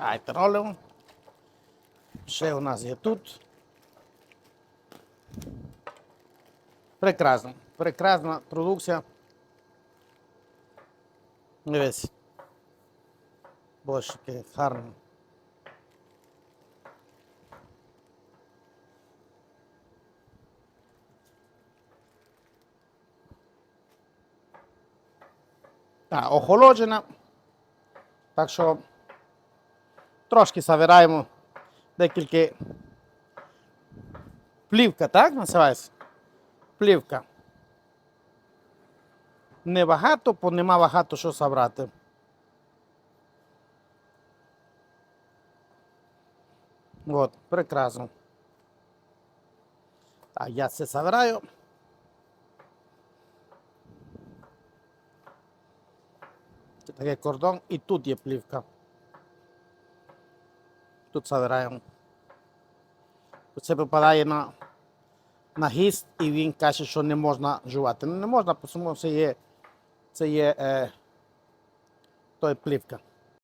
Давайте ролимо. Ще у нас є тут. Прекрасно. Прекрасна продукція. Дивись. Яке гарно. Так, охолоджена. Так що трошки завираємо декілька плівка, так називається? Плівка. Небагато, бо нема багато що забрати. От, прекрасно. Так, я це забираю. Такий кордон, і тут є плівка. Тут забираємо. Це попадає на, на гіст, і він каже, що не можна жувати. Ну, не можна, тому це є, це є е, той плівка.